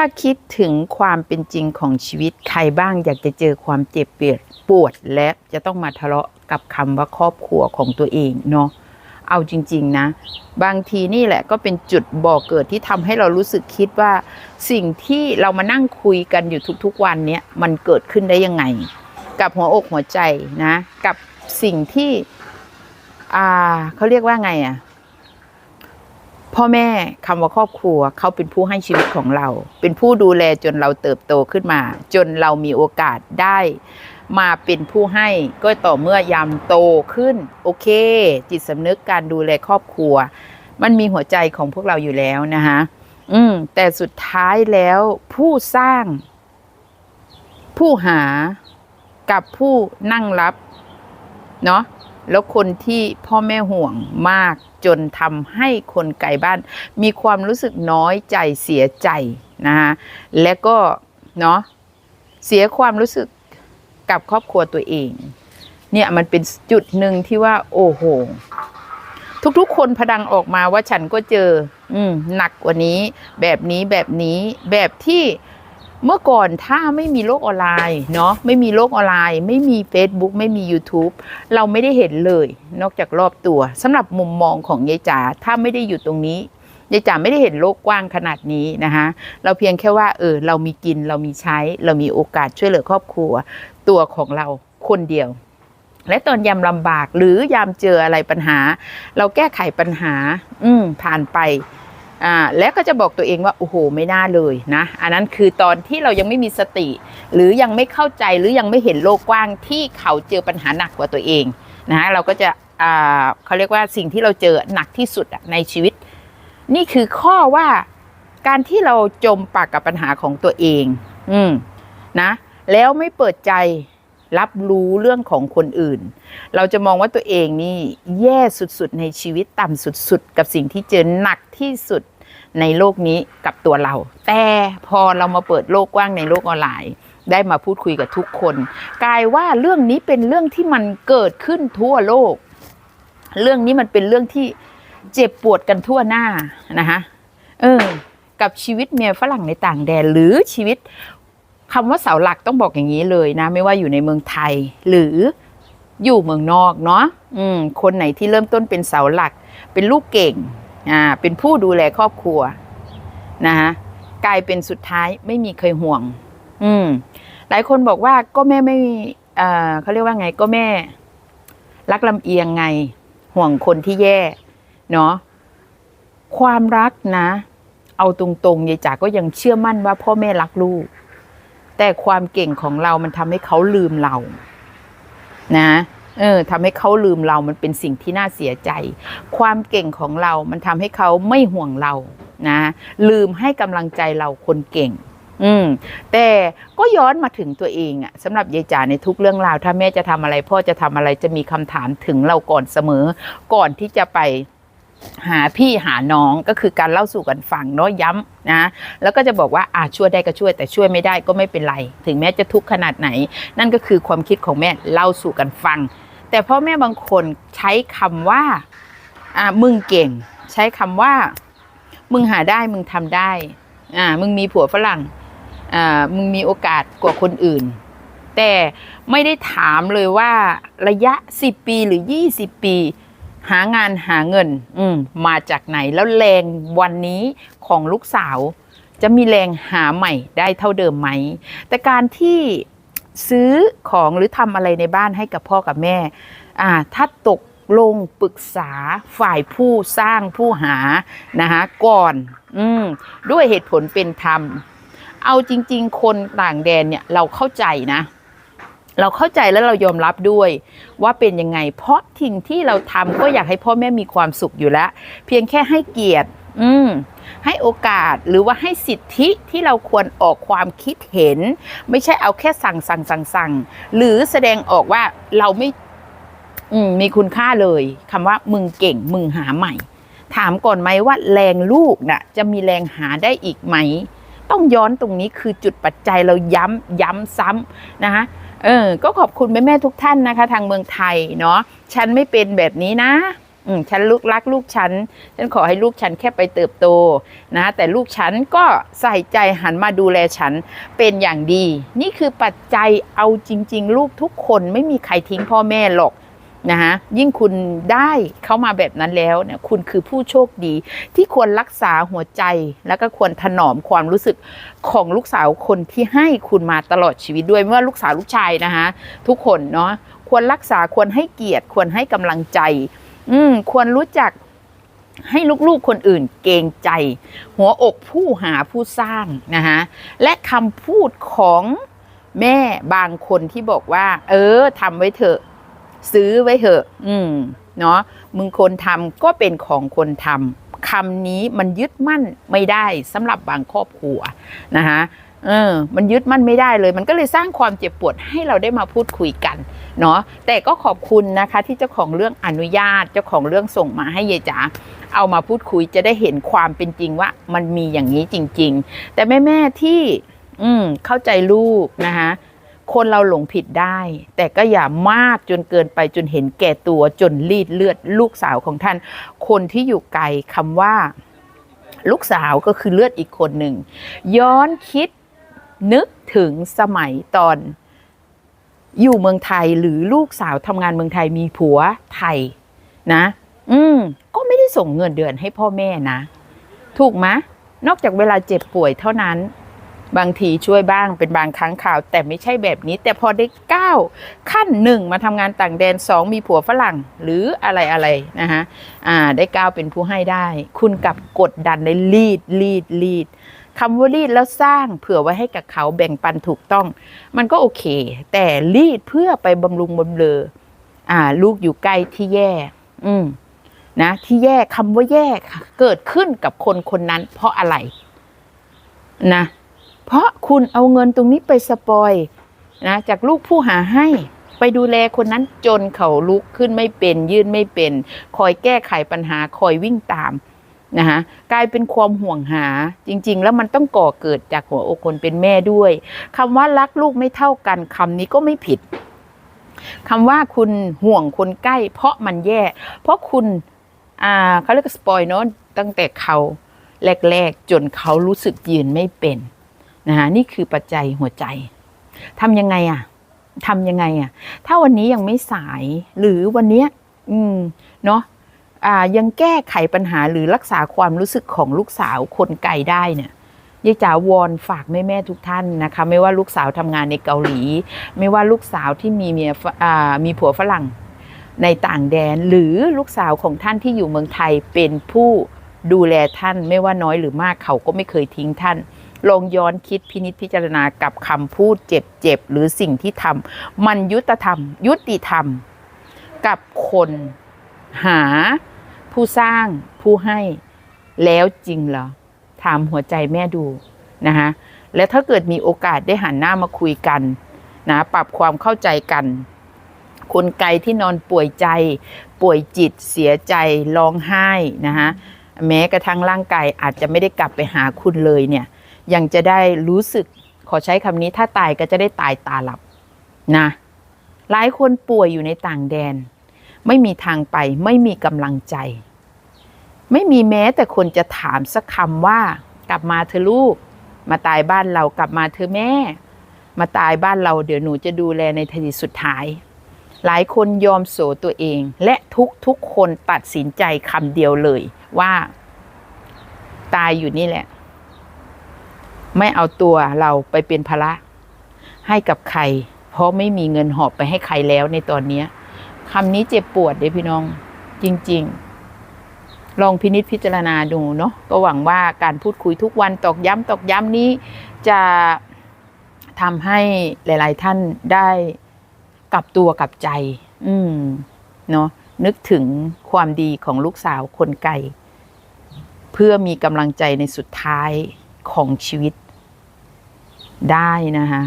าคิดถึงความเป็นจริงของชีวิตใครบ้างอยากจะเจอความเจ็บปวดปวดและจะต้องมาทะเลาะกับคำว่าครอบครัวของตัวเองเนาะเอาจริง ๆ นะ บางทีนี่แหละก็เป็นจุดบ่อเกิดที่ทำให้เรารู้สึกคิดว่า สิ่งที่เรามานั่งคุยกันอยู่ทุกๆวันเนี้ยมันเกิดขึ้นได้ยังไง กับหัวอกหัวใจนะ กับสิ่งที่ อ่าเขาเรียกว่าไงอะ พ่อแม่คำว่าครอบครัวเขาเป็นผู้ให้ชีวิตของเรา เป็นผู้ดูแลจนเราเติบโตขึ้นมา จนเรามีโอกาสได้มาเป็นผู้ให้ก็ต่อเมื่อยามโตขึ้น โอเค จิตสำนึกการดูแลครอบครัว มันมีหัวใจของพวกเราอยู่แล้วนะคะอืมแต่สุดท้ายแล้วผู้สร้าง ผู้หากับผู้นั่งรับ เนาะ แล้วคนที่พ่อแม่ห่วงมากจนทำให้คนไกลบ้าน มีความรู้สึกน้อยใจเสียใจนะคะและก็เนาะเสียความรู้สึกกับครอบครัวตัวเอง เนี่ยมันเป็นจุดหนึ่งที่ว่า โอ้โห ทุกๆ คนพดังออกมาว่าฉันก็เจอ อืมหนักกว่านี้ แบบนี้แบบนี้แบบที่ เมื่อก่อนถ้าไม่มีโลกออนไลน์เนาะไม่มีโลกออนไลน์ ไม่มี Facebook ไม่มี YouTube เราไม่ได้เห็นเลย นอกจากรอบตัวสำหรับมุมมองของยายจ๋าถ้าไม่ได้อยู่ตรงนี้ยายจ๋าไม่ได้เห็นโลกกว้างขนาดนี้นะคะเราเพียงแค่ว่าเออเรามีกินเรามีใช้ เรามีโอกาสช่วยเหลือครอบครัว ตัวของเราคนเดียว และตอนยามลำบากหรือยามเจออะไรปัญหา เราแก้ไขปัญหา อืมผ่านไป อ่าแล้วก็จะบอกตัวเองว่าโอ้โหไม่น่าเลยนะอันนั้นคือตอนที่เรายังไม่มีสติ หรือยังไม่เข้าใจหรือยังไม่เห็นโลกกว้างที่เขาเจอปัญหาหนักกว่าตัวเองนะฮะเราก็จะอ่าเขาเรียกว่าสิ่งที่เราเจอหนักที่สุดในชีวิต นี่คือข้อว่าการที่เราจมปากกับปัญหาของตัวเอง อืมนะแล้วไม่เปิดใจรับรู้เรื่องของคนอื่น เราจะมองว่าตัวเองนี่แย่สุดๆในชีวิตต่ำสุดๆ กับสิ่งที่เจอหนักที่สุด ในโลกนี้กับตัวเรา แต่พอเรามาเปิดโลกกว้างในโลกออนไลน์ ได้มาพูดคุยกับทุกคน กลายว่าเรื่องนี้เป็นเรื่องที่มันเกิดขึ้นทั่วโลก เรื่องนี้มันเป็นเรื่องที่เจ็บปวดกันทั่วหน้านะคะเออ กับชีวิตเมียฝรั่งในต่างแดนหรือชีวิตคำว่าเสาหลักต้องบอกอย่างนี้เลยนะ ไม่ว่าอยู่ในเมืองไทย หรืออยู่เมืองนอกเนาะอืมคนไหนที่เริ่มต้นเป็นเสาหลัก เป็นลูกเก่ง อ่าเป็นผู้ดูแลครอบครัวนะคะกลายเป็นสุดท้ายไม่มีเคยห่วง อืม หลายคนบอกว่าก็แม่ไม่เอ่าเขาเรียกว่าไงก็แม่ รักลำเอียงไง ห่วงคนที่แย่เนาะความรักนะ เอาตรงๆยายจ๋าก็ยังเชื่อมั่นว่าพ่อแม่รักลูก แต่ความเก่งของเรามันทำให้เขาลืมเรา นะ เออทำให้เขาลืมเรามันเป็นสิ่งที่น่าเสียใจ ความเก่งของเรา มันทำให้เขาไม่ห่วงเรานะ ลืมให้กำลังใจเราคนเก่ง อืม แต่ก็ย้อนมาถึงตัวเองอะสำหรับยายจ๋าในทุกเรื่องราว ถ้าแม่จะทำอะไร พ่อจะทำอะไรจะมีคำถามถึงเราก่อนเสมอ ก่อนที่จะไปหาพี่หาน้องก็คือการเล่าสู่กันฟังเนาะย้ำนะแล้วก็จะบอกว่าอาช่วยได้ก็ช่วย แต่ช่วยไม่ได้ก็ไม่เป็นไร ถึงแม้จะทุกข์ขนาดไหน นั่นก็คือความคิดของแม่เล่าสู่กันฟัง แต่พ่อแม่บางคนใช้คำว่าอ่ามึงเก่ง ใช้คำว่า มึงหาได้มึงทำได้อ่ามึงมีผัวฝรั่งอ่ามึงมีโอกาสกว่าคนอื่น แต่ไม่ได้ถามเลยว่าระยะ 10 ปีหรือ 20 ปี หางานหาเงินอืมมาจากไหนแล้วแรงวันนี้ของลูกสาวจะมีแรงหาใหม่ได้เท่าเดิมไหม แต่การที่ ซื้อของหรือทำอะไรในบ้านให้กับพ่อกับแม่อ่าถ้าตกลงปรึกษาฝ่ายผู้สร้างผู้หานะคะก่อนอืมด้วยเหตุผลเป็นธรรม เอาจริง ๆ คนต่างแดนเนี่ยเราเข้าใจนะ เราเข้าใจแล้วเรายอมรับด้วย ว่าเป็นยังไง เพราะทิ้งที่เราทำก็อยากให้พ่อแม่มีความสุขอยู่แล้ว เพียงแค่ให้เกียรติ อืมให้โอกาสหรือว่าให้สิทธิที่เราควรออกความคิดเห็น ไม่ใช่เอาแค่สั่งสั่งสั่งสั่งหรือแสดงออกว่าเราไม่อืมีคุณค่าเลยคำว่ามึงเก่งมึงหาใหม่ ถามก่อนไหมว่าแรงลูกน่ะ จะมีแรงหาได้อีกไหม ต้องย้อนตรงนี้คือจุดปัจจัยเราย้ำย้ำซ้ำนะคะเออ ก็ขอบคุณแม่แม่ๆทุกท่านนะคะ ทางเมืองไทยเนาะฉันไม่เป็นแบบนี้นะ อืมฉันลูกรักลูกฉัน ฉันขอให้ลูกฉันแค่ไปเติบโตนะ แต่ลูกฉันก็ใส่ใจหันมาดูแลฉันเป็นอย่างดี นี่คือปัจจัยเอาจริง ๆ ลูกทุกคนไม่มีใครทิ้งพ่อแม่หรอกนะฮะยิ่งคุณได้เข้ามาแบบนั้นแล้วเนี่ยคุณคือผู้โชคดี ที่ควรรักษาหัวใจแล้วก็ควรถนอมความรู้สึกของลูกสาวคนที่ให้คุณมาตลอดชีวิตด้วยไม่ว่าลูกสาวลูกชายนะคะทุกคนเนาะควรรักษาควรให้เกียรติควรให้กำลังใจ อืม ควรรู้จักให้ลูกๆคนอื่นเกรงใจ หัวอกผู้หาผู้สร้างนะคะและคำพูดของแม่บางคนที่บอกว่า เออทำไว้เถอะ ซื้อไว้เถอะ อืมเนาะมึงคนทำก็เป็นของคนทำคำนี้มันยึดมั่นไม่ได้สำหรับบางครอบครัวนะคะ เออ มันยึดมั่นไม่ได้เลย มันก็เลยสร้างความเจ็บปวดให้เราได้มาพูดคุยกันเนาะ แต่ก็ขอบคุณนะคะที่เจ้าของเรื่องอนุญาต เจ้าของเรื่องส่งมาให้ยายจ๋าเอามาพูดคุยจะได้เห็นความเป็นจริงว่ามันมีอย่างนี้จริง ๆ แต่แม่ๆที่ อืมเข้าใจลูกนะคะคนเราหลงผิดได้ แต่ก็อย่ามากจนเกินไปจนเห็นแก่ตัวจนรีดเลือดลูกสาวของท่าน คนที่อยู่ไกลคำว่า ลูกสาวก็คือเลือดอีกคนหนึ่ง ย้อนคิด นึกถึงสมัยตอน อยู่เมืองไทยหรือลูกสาวทำงานเมืองไทยมีผัวไทยนะ อืมก็ไม่ได้ส่งเงินเดือนให้พ่อแม่นะ ถูกไหมนอกจากเวลาเจ็บป่วยเท่านั้น บางทีช่วยบ้างเป็นบางครั้งข่าว แต่ไม่ใช่แบบนี้ แต่พอได้ก้าวขั้นหนึ่งมาทำงานต่างแดนสองมีผัวฝรั่งหรืออะไรอะไรนะฮะอ่า ได้ก้าวเป็นผู้ให้ได้ คุณกับกดดันในรีดรีดรีด คำว่ารีดแล้วสร้างเผื่อไว้ให้กับเขาแบ่งปันถูกต้อง มันก็โอเค แต่รีดเพื่อไปบำรุงบำเรออ่า ลูกอยู่ใกล้ที่แย่ อืมนะที่แย่คำว่าแย่เกิดขึ้นกับคนคนนั้น เพราะอะไรนะเพราะคุณเอาเงินตรงนี้ไปสปอยนะจากลูกผู้หาให้ไปดูแลคนนั้นจนเขาลุกขึ้นไม่เป็น ยื่นไม่เป็น คอยแก้ไขปัญหาคอยวิ่งตาม นะคะกลายเป็นความห่วงหาจริง ๆ แล้วมันต้องก่อเกิดจากหัวอกคนเป็นแม่ด้วยคำว่ารักลูกไม่เท่ากันคำนี้ก็ไม่ผิดคำว่าคุณห่วงคนใกล้ เพราะมันแย่ เพราะคุณอ่าเขาเรียกสปอยเนาะตั้งแต่เขาแรก ๆ จนเขารู้สึกยืนไม่เป็นนะคะนี่คือปัจจัยหัวใจทำยังไงอะทำยังไงอะถ้าวันนี้ยังไม่สายหรือวันเนี้ย อืมเนาะ ยังแก้ไขปัญหาหรือรักษาความรู้สึกของลูกสาวคนไกลได้เนี่ยยายจ๋าวอนฝากแม่แม่ทุกท่านนะคะ ไม่ว่าลูกสาวทำงานในเกาหลี ไม่ว่าลูกสาวที่มีเมียมีผัวฝรั่งในต่างแดน หรือลูกสาวของท่านที่อยู่เมืองไทยเป็นผู้ดูแลท่านไม่ว่าน้อยหรือมากเขาก็ไม่เคยทิ้งท่าน ลองย้อนคิดพินิจพิจารณากับคำพูดเจ็บๆหรือสิ่งที่ทำมันยุติธรรม ยุติธรรมกับคน หาผู้สร้างผู้ให้แล้วจริงเหรอถามหัวใจแม่ดูนะคะและถ้าเกิดมีโอกาสได้หันหน้ามาคุยกันนะปรับความเข้าใจกันคนไกลที่นอนป่วยใจ ป่วยจิตเสียใจร้องไห้นะคะแม้กระทั่งร่างกายอาจจะไม่ได้กลับไปหาคุณเลยเนี่ย ยังจะได้รู้สึกขอใช้คำนี้ถ้าตายก็จะได้ตายตาหลับนะหลายคนป่วยอยู่ในต่างแดน ไม่มีทางไป ไม่มีกำลังใจ ไม่มีแม้แต่คนจะถามสักคำว่า กลับมาเธอลูก มาตายบ้านเรากลับมาเธอแม่ มาตายบ้านเราเดี๋ยวหนูจะดูแลในทีสุดท้าย หลายคนยอมโสตัวเอง และทุกทุกคนตัดสินใจคำเดียวเลยว่า ตายอยู่นี่แหละ ไม่เอาตัวเราไปเป็นภาระให้กับใคร เพราะไม่มีเงินหอบไปให้ใครแล้วในตอนนี้ คำนี้เจ็บปวดเด้พี่น้องจริง ๆ ลองพินิจพิจารณาดูเนาะก็หวังว่าการพูดคุยทุกวันตอกย้ำตอกย้ำนี้จะทำให้หลาย ๆ ท่านได้กลับตัวกลับใจ อืมเนาะนึกถึงความดีของลูกสาวคนไกลเพื่อมีกำลังใจในสุดท้ายของชีวิตได้นะคะ